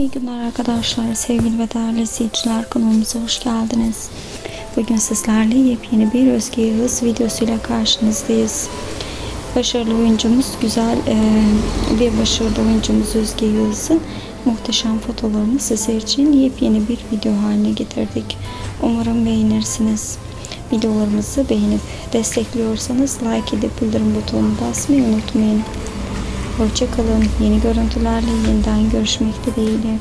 İyi günler arkadaşlar, sevgili ve değerli izleyiciler kanalımıza hoş geldiniz. Bugün sizlerle yepyeni bir Özge Yağız videosuyla karşınızdayız. Başarılı oyuncumuz, güzel e, bir başarılı oyuncumuz Özge Yağız'ın muhteşem fotolarını sizler için yepyeni bir video haline getirdik. Umarım beğenirsiniz. Videolarımızı beğenip destekliyorsanız like edip bildirim butonuna basmayı unutmayın. Hoşçakalın. Yeni görüntülerle yeniden görüşmek dileğiyle.